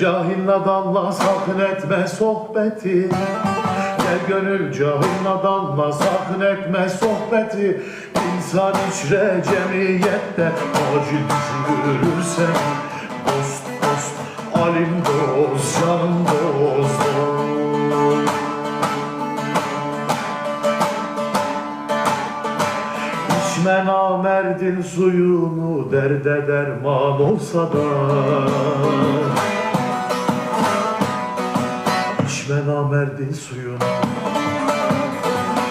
cahil nadanla sakın etme sohbeti. Gel gönül cahil nadanla sakın etme sohbeti. İnsan içre cemiyette acil düşünürsen Dost dost alim dost canım dost dost. İçme namerdin suyunu derde derman olsa da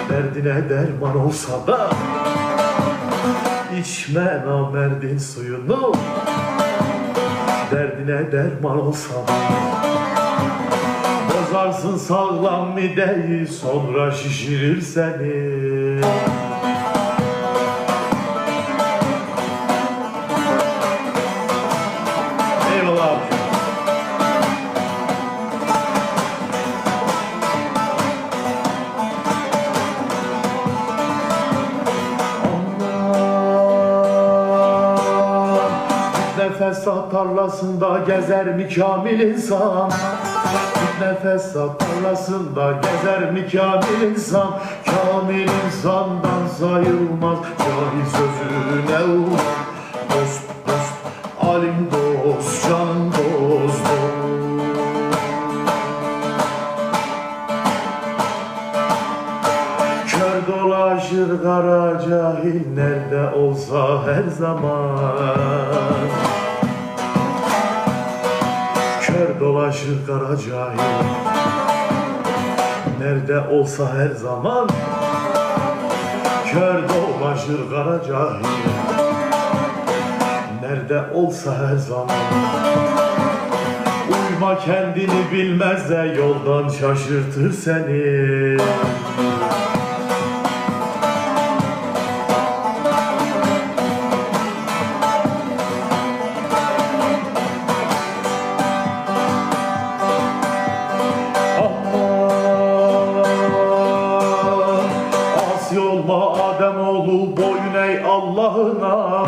derdine derman olsa da İçme namerdin suyunu. Derdine derman olsa da Bozarsın sağlam mideyi sonra şişirir seni Nefesat tarlasında gezer mi kamil insan? Nefesat tarlasında gezer mi kamil insan? Kamil insandan sayılmaz Cahil sözüne uymaz Dost dost alim dost can dost dost. Dolaşır kara cahil nerede olsa her zaman Kör dolaşır kara cahil. Nerede olsa her zaman Kör dolaşır kara cahil. Nerede olsa her zaman Uyma kendini bilmez de yoldan şaşırtır seni Asi olma Ademoğlu boyun ey Allah'ına.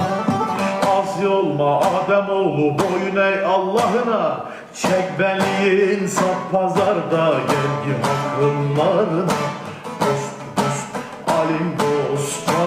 Asi olma Ademoğlu boyun ey Allah'ına. Çek benliğin sat pazarda Gel hakkınlarına